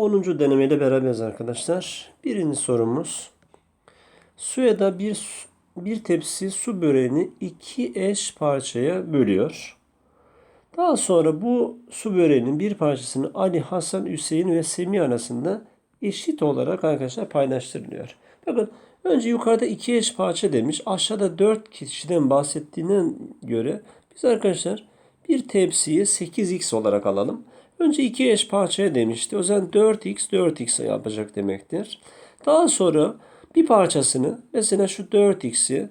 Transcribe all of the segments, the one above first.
10. denemeyle beraberiz arkadaşlar. Birinci sorumuz. Suya bir, bir tepsi su böreğini iki eş parçaya bölüyor. Daha sonra bu su böreğinin bir parçasını Ali, Hasan, Hüseyin ve Semih arasında eşit olarak arkadaşlar paylaştırılıyor. Bakın önce yukarıda iki eş parça demiş. Aşağıda dört kişiden bahsettiğine göre biz arkadaşlar bir tepsiyi 8x olarak alalım. Önce iki eş parçaya demişti. O zaman 4x 4x yapacak demektir. Daha sonra bir parçasını mesela şu 4x'i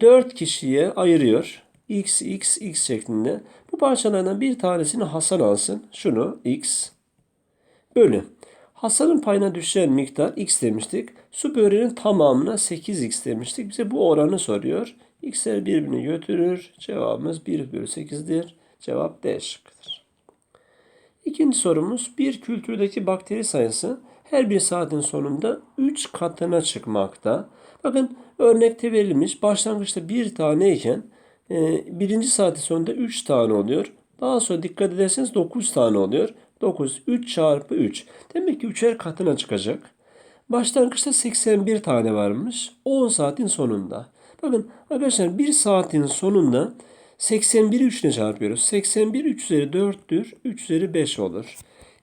4 kişiye ayırıyor. x, x, x şeklinde. Bu parçalardan bir tanesini Hasan alsın. Şunu x bölü. Hasan'ın payına düşen miktar x demiştik. Su böreğinin tamamına 8x demiştik. Bize bu oranı soruyor. x'ler birbirini götürür. Cevabımız 1 bölü 8'dir. Cevap D şıkkıdır. İkinci sorumuz bir kültürdeki bakteri sayısı her bir saatin sonunda 3 katına çıkmakta. Bakın örnekte verilmiş başlangıçta bir taneyken e, birinci saatin sonunda 3 tane oluyor. Daha sonra dikkat ederseniz 9 tane oluyor. 9, 3 çarpı 3. Demek ki 3'er katına çıkacak. Başlangıçta 81 tane varmış. 10 saatin sonunda. Bakın arkadaşlar 1 saatin sonunda 81'i 3 ile çarpıyoruz. 81 3 üzeri 4'tür. 3 üzeri 5 olur.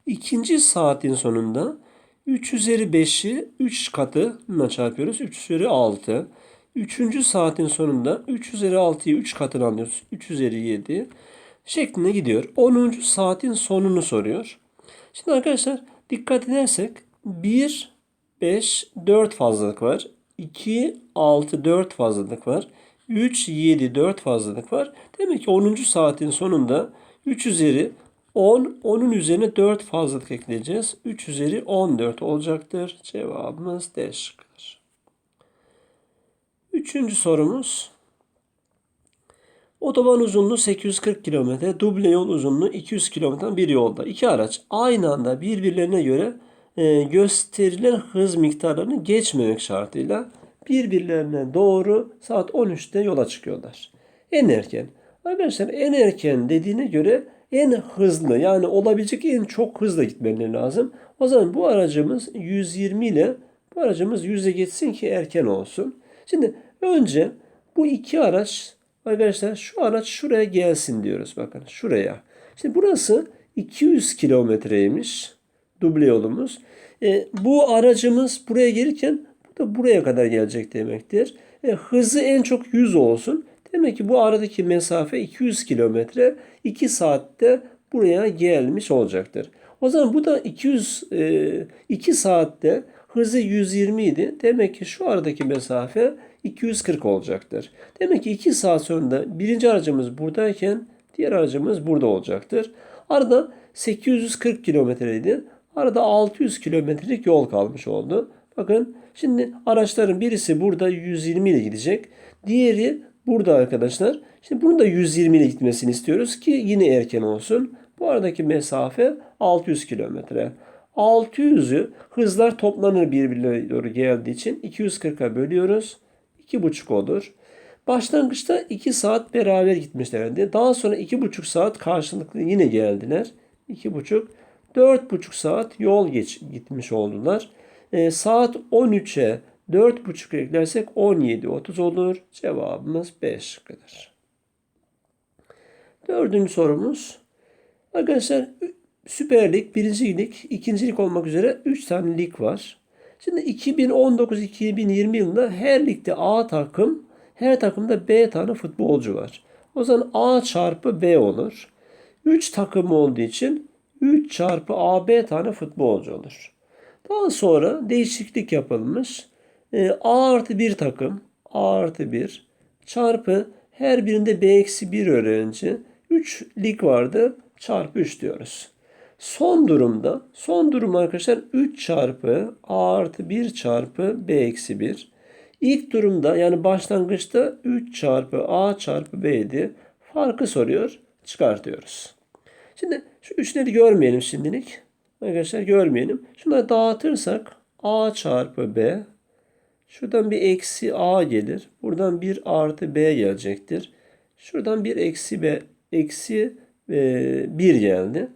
İkinci saatin sonunda 3 üzeri 5'i 3 katına çarpıyoruz. 3 üzeri 6. Üçüncü saatin sonunda 3 üzeri 6'yı 3 katına alıyoruz. 3 üzeri 7 şeklinde gidiyor. 10. saatin sonunu soruyor. Şimdi arkadaşlar dikkat edersek 1, 5, 4 fazlalık var. 2, 6, 4 fazlalık var. 3, 7, 4 fazlalık var. Demek ki 10. saatin sonunda 3 üzeri 10, 10'un üzerine 4 fazlalık ekleyeceğiz. 3 üzeri 14 olacaktır. Cevabımız D şıkkıdır. Üçüncü sorumuz. Otoban uzunluğu 840 km, duble yol uzunluğu 200 km bir yolda. İki araç aynı anda birbirlerine göre e, gösterilen hız miktarlarını geçmemek şartıyla birbirlerine doğru saat 13'te yola çıkıyorlar. En erken. Arkadaşlar en erken dediğine göre en hızlı yani olabilecek en çok hızla gitmeleri lazım. O zaman bu aracımız 120 ile bu aracımız 100'e geçsin ki erken olsun. Şimdi önce bu iki araç arkadaşlar şu araç şuraya gelsin diyoruz. Bakın şuraya. Şimdi burası 200 kilometreymiş duble yolumuz. E, bu aracımız buraya gelirken bu da buraya kadar gelecek demektir. E, hızı en çok 100 olsun. Demek ki bu aradaki mesafe 200 kilometre 2 saatte buraya gelmiş olacaktır. O zaman bu da 200 e, 2 saatte hızı 120 idi. Demek ki şu aradaki mesafe 240 olacaktır. Demek ki 2 saat sonra birinci aracımız buradayken diğer aracımız burada olacaktır. Arada 840 kilometreydi. Arada 600 kilometrelik yol kalmış oldu. Bakın şimdi araçların birisi burada 120 ile gidecek. Diğeri burada arkadaşlar. Şimdi bunun da 120 ile gitmesini istiyoruz ki yine erken olsun. Bu aradaki mesafe 600 kilometre. 600'ü hızlar toplanır birbirine doğru geldiği için 240'a bölüyoruz. 2,5 olur. Başlangıçta 2 saat beraber gitmişlerdi. Daha sonra 2,5 saat karşılıklı yine geldiler. 2,5 4,5 saat yol geç gitmiş oldular. E, saat 13'e 4,5 eklersek 17.30 olur. Cevabımız B şıkkıdır. Dördüncü sorumuz. Arkadaşlar Süper Lig, Birinci Lig, İkinci Lig olmak üzere 3 tane lig var. Şimdi 2019-2020 yılında her ligde A takım, her takımda B tane futbolcu var. O zaman A çarpı B olur. 3 takım olduğu için 3 çarpı AB tane futbolcu olur. Daha sonra değişiklik yapılmış. E, A artı 1 takım, A artı 1 çarpı her birinde B eksi 1 öğrenci. 3 lig vardı çarpı 3 diyoruz. Son durumda, son durum arkadaşlar 3 çarpı A artı 1 çarpı B eksi 1. İlk durumda yani başlangıçta 3 çarpı A çarpı B'di. Farkı soruyor, çıkartıyoruz. Şimdi şu üçleri görmeyelim şimdilik. Arkadaşlar görmeyelim. Şunları dağıtırsak A çarpı B. Şuradan bir eksi A gelir. Buradan bir artı B gelecektir. Şuradan bir eksi B, eksi e, 1 geldi.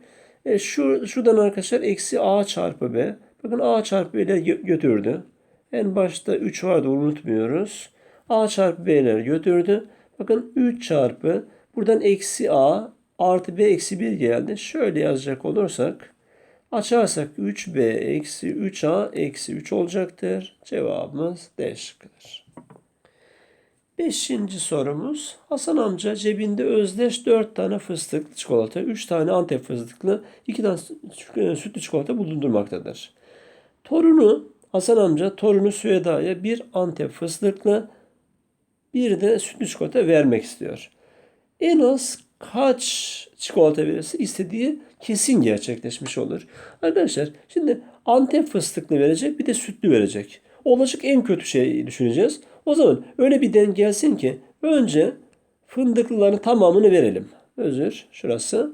E, şu, şuradan arkadaşlar eksi a çarpı b. Bakın a çarpı b'ler gö- götürdü. En başta 3 vardı unutmuyoruz. a çarpı b'ler götürdü. Bakın 3 çarpı buradan eksi a artı b eksi 1 geldi. Şöyle yazacak olursak açarsak 3b eksi 3a eksi 3 olacaktır. Cevabımız D şıkkıdır. Beşinci sorumuz. Hasan amca cebinde özdeş 4 tane fıstıklı çikolata, 3 tane antep fıstıklı, 2 tane sü- sütlü çikolata bulundurmaktadır. Torunu, Hasan amca torunu Süheyda'ya bir antep fıstıklı, bir de sütlü çikolata vermek istiyor. En az kaç çikolata verirse istediği kesin gerçekleşmiş olur. Arkadaşlar şimdi antep fıstıklı verecek bir de sütlü verecek. Olacak en kötü şeyi düşüneceğiz. O zaman öyle bir denk gelsin ki önce fındıklıların tamamını verelim. Özür şurası.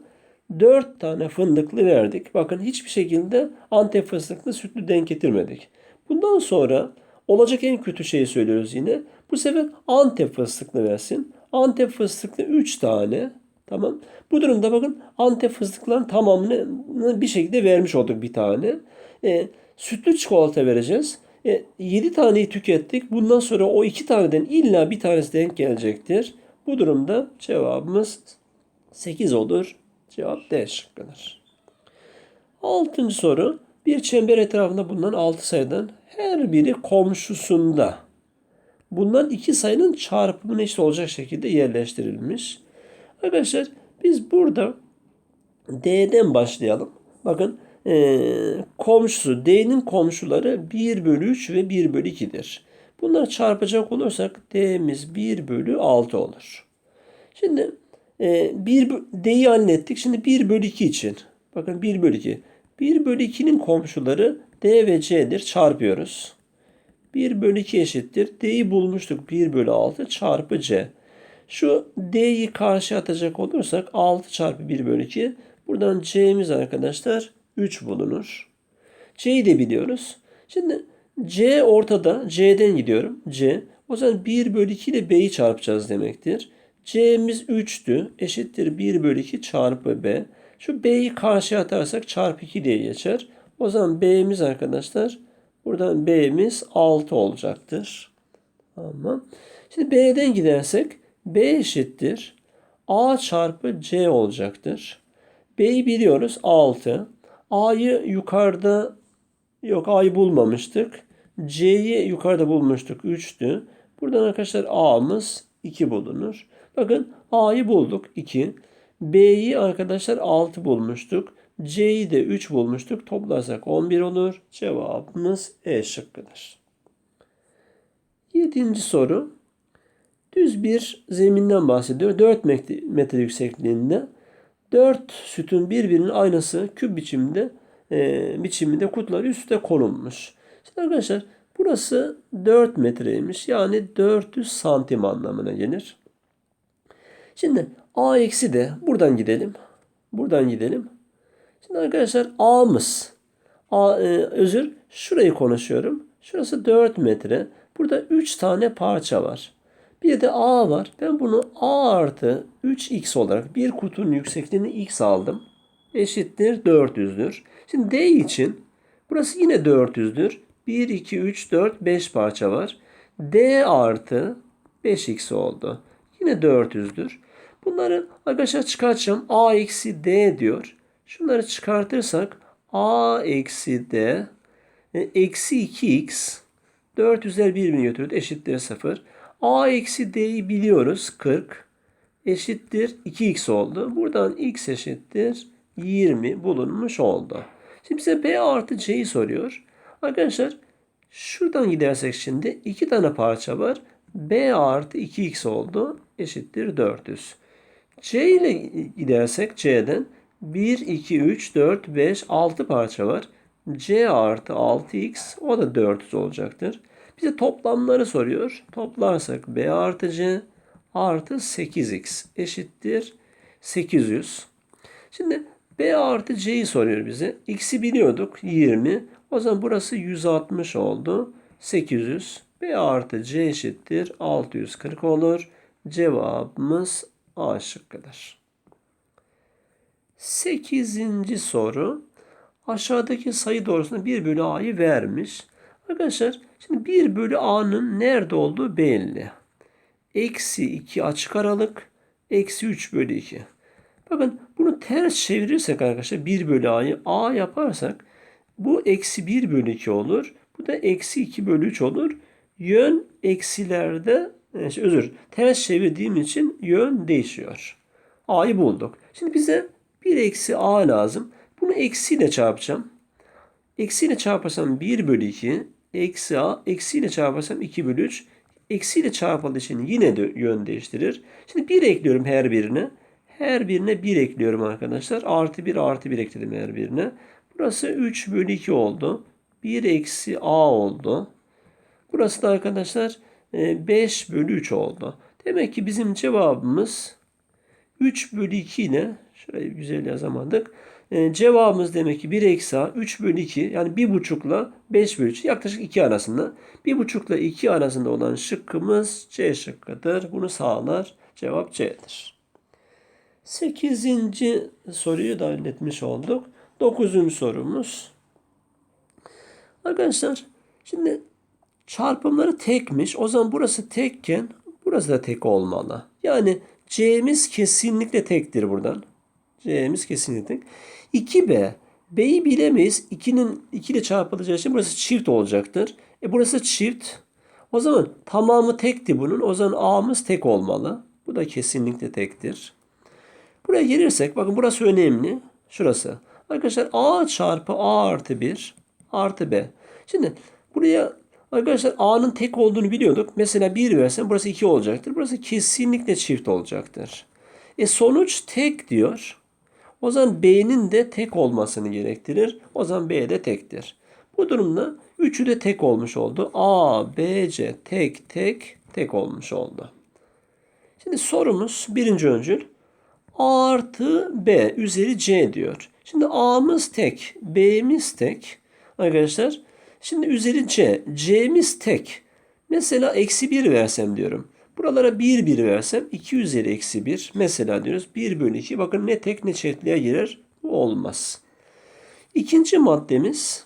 4 tane fındıklı verdik. Bakın hiçbir şekilde antep fıstıklı sütlü denk getirmedik. Bundan sonra olacak en kötü şeyi söylüyoruz yine. Bu sefer antep fıstıklı versin. Antep fıstıklı 3 tane. Tamam. Bu durumda bakın antep fıstıkların tamamını bir şekilde vermiş olduk bir tane. E, sütlü çikolata vereceğiz. E, 7 taneyi tükettik. Bundan sonra o 2 taneden illa bir tanesi denk gelecektir. Bu durumda cevabımız 8 olur. Cevap D şıkkıdır. Altıncı soru. Bir çember etrafında bulunan 6 sayıdan her biri komşusunda. Bundan iki sayının çarpımına eşit olacak şekilde yerleştirilmiş. Arkadaşlar biz burada D'den başlayalım. Bakın eee, komşusu D'nin komşuları 1 bölü 3 ve 1 bölü 2'dir. Bunları çarpacak olursak D'miz 1 bölü 6 olur. Şimdi e, 1 bö- D'yi hallettik. Şimdi 1 bölü 2 için. Bakın 1 bölü 2. 1 bölü 2'nin komşuları D ve C'dir. Çarpıyoruz. 1 bölü 2 eşittir. D'yi bulmuştuk. 1 bölü 6 çarpı C. Şu D'yi karşı atacak olursak 6 çarpı 1 bölü 2. Buradan C'miz arkadaşlar 3 bulunur. C'yi de biliyoruz. Şimdi C ortada. C'den gidiyorum. C. O zaman 1 bölü 2 ile B'yi çarpacağız demektir. C'miz 3'tü. Eşittir 1 bölü 2 çarpı B. Şu B'yi karşıya atarsak çarpı 2 diye geçer. O zaman B'miz arkadaşlar buradan B'miz 6 olacaktır. Tamam. Şimdi B'den gidersek B eşittir. A çarpı C olacaktır. B'yi biliyoruz 6. A'yı yukarıda yok A'yı bulmamıştık. C'yi yukarıda bulmuştuk 3'tü. Buradan arkadaşlar A'mız 2 bulunur. Bakın A'yı bulduk 2. B'yi arkadaşlar 6 bulmuştuk. C'yi de 3 bulmuştuk. Toplarsak 11 olur. Cevabımız E şıkkıdır. Yedinci soru. Düz bir zeminden bahsediyor. 4 metre, yüksekliğinde 4 sütun birbirinin aynası küp biçimde e, biçiminde kutuları üstte konulmuş. Şimdi arkadaşlar burası 4 metreymiş. Yani 400 santim anlamına gelir. Şimdi A eksi de buradan gidelim. Buradan gidelim. Şimdi arkadaşlar A'mız A, e, özür şurayı konuşuyorum. Şurası 4 metre. Burada 3 tane parça var. Bir de A var. Ben bunu A artı 3x olarak bir kutunun yüksekliğini x aldım. Eşittir 400'dür. Şimdi D için burası yine 400'dür. 1, 2, 3, 4, 5 parça var. D artı 5x oldu. Yine 400'dür. Bunları arkadaşlar çıkartacağım. A eksi D diyor. Şunları çıkartırsak A eksi D e, eksi 2x 400'ler birbirini götürdü. Eşittir 0. A eksi D'yi biliyoruz. 40 eşittir 2x oldu. Buradan x eşittir 20 bulunmuş oldu. Şimdi bize B artı C'yi soruyor. Arkadaşlar şuradan gidersek şimdi iki tane parça var. B artı 2x oldu. Eşittir 400. C ile gidersek C'den 1, 2, 3, 4, 5, 6 parça var. C artı 6x o da 400 olacaktır. Bize toplamları soruyor. Toplarsak B artı C artı 8x eşittir 800. Şimdi B artı C'yi soruyor bize. X'i biliyorduk 20. O zaman burası 160 oldu. 800. B artı C eşittir 640 olur. Cevabımız A şıkkıdır. Sekizinci soru. Aşağıdaki sayı doğrusunda 1 bölü a'yı vermiş. Arkadaşlar şimdi 1 bölü a'nın nerede olduğu belli. Eksi 2 açık aralık. Eksi 3 bölü 2. Bakın bunu ters çevirirsek arkadaşlar 1 bölü a'yı a yaparsak bu eksi 1 bölü 2 olur. Bu da eksi 2 bölü 3 olur. Yön eksilerde e, şey, özür ters çevirdiğim için yön değişiyor. A'yı bulduk. Şimdi bize 1 eksi A lazım. Bunu eksiyle çarpacağım. Eksiyle çarparsam 1 bölü 2 eksi A eksiyle çarparsam 2 bölü 3 eksiyle çarpıldığı için yine de yön değiştirir. Şimdi 1 ekliyorum her birine. Her birine 1 ekliyorum arkadaşlar. Artı 1 artı 1 ekledim her birine. Burası 3 bölü 2 oldu. 1 eksi A oldu. Burası da arkadaşlar 5 bölü 3 oldu. Demek ki bizim cevabımız 3 bölü 2 ile şurayı güzel yazamadık. E, cevabımız demek ki 1 eksi A 3 bölü 2 yani 1,5 ile 5 bölü 3 yaklaşık 2 arasında. 1,5 ile 2 arasında olan şıkkımız C şıkkıdır. Bunu sağlar. Cevap C'dir. 8. soruyu da halletmiş olduk. 9. sorumuz. Arkadaşlar şimdi çarpımları tekmiş. O zaman burası tekken burası da tek olmalı. Yani C'miz kesinlikle tektir buradan. C'miz kesinlikle tek. 2B. B'yi bilemeyiz. 2'nin 2 ile çarpılacağı için burası çift olacaktır. E burası çift. O zaman tamamı tekti bunun. O zaman A'mız tek olmalı. Bu da kesinlikle tektir. Buraya gelirsek bakın burası önemli. Şurası. Arkadaşlar A çarpı A artı 1 artı B. Şimdi buraya arkadaşlar A'nın tek olduğunu biliyorduk. Mesela 1 versem burası 2 olacaktır. Burası kesinlikle çift olacaktır. E sonuç tek diyor. O zaman B'nin de tek olmasını gerektirir. O zaman B de tektir. Bu durumda üçü de tek olmuş oldu. A, B, C tek tek tek olmuş oldu. Şimdi sorumuz birinci öncül. A artı B üzeri C diyor. Şimdi A'mız tek, B'miz tek. Arkadaşlar şimdi üzeri C, C'miz tek. Mesela eksi 1 versem diyorum. Buralara 1 1 versem 2 üzeri eksi 1. Mesela diyoruz 1 bölü 2. Bakın ne tek ne çiftliğe girer. Bu olmaz. İkinci maddemiz,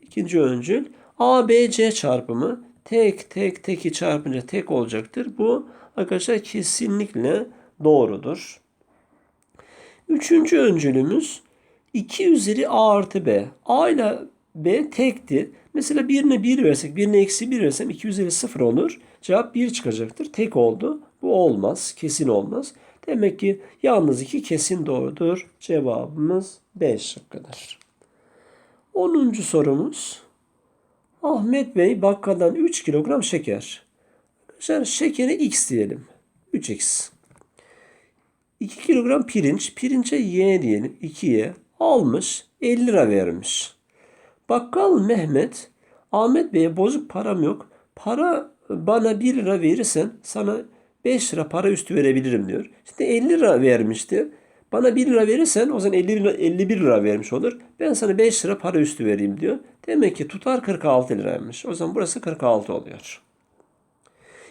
ikinci öncül A, B, C çarpımı tek tek teki çarpınca tek olacaktır. Bu arkadaşlar kesinlikle doğrudur. Üçüncü öncülümüz 2 üzeri A artı B. A ile B tekti. Mesela birine 1 versek, birine eksi 1 versem 2 üzeri 0 olur. Cevap 1 çıkacaktır. Tek oldu. Bu olmaz. Kesin olmaz. Demek ki yalnız 2 kesin doğrudur. Cevabımız B şıkkıdır. 10. sorumuz. Ahmet Bey bakkaldan 3 kilogram şeker. Arkadaşlar şekere x diyelim. 3x. 2 kilogram pirinç. Pirince y diyelim. 2'ye almış. 50 lira vermiş. Bakkal Mehmet Ahmet Bey'e bozuk param yok. Para bana 1 lira verirsen sana 5 lira para üstü verebilirim diyor. İşte 50 lira vermişti. Bana 1 lira verirsen o zaman 50 lira, 51 lira vermiş olur. Ben sana 5 lira para üstü vereyim diyor. Demek ki tutar 46 liraymış. O zaman burası 46 oluyor.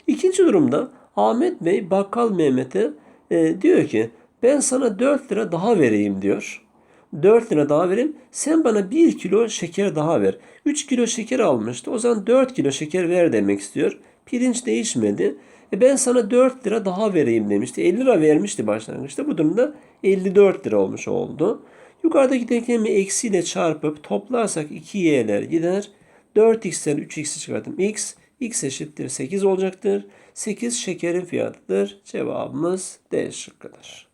İkinci durumda Ahmet Bey bakkal Mehmet'e e, diyor ki ben sana 4 lira daha vereyim diyor. 4 lira daha vereyim. Sen bana 1 kilo şeker daha ver. 3 kilo şeker almıştı. O zaman 4 kilo şeker ver demek istiyor. Pirinç değişmedi. E ben sana 4 lira daha vereyim demişti. 50 lira vermişti başlangıçta. Bu durumda 54 lira olmuş oldu. Yukarıdaki denklemi eksiyle çarpıp toplarsak 2y'ler gider. 4x'ten 3x'i çıkarttım. x, x eşittir 8 olacaktır. 8 şekerin fiyatıdır. Cevabımız D şıkkıdır.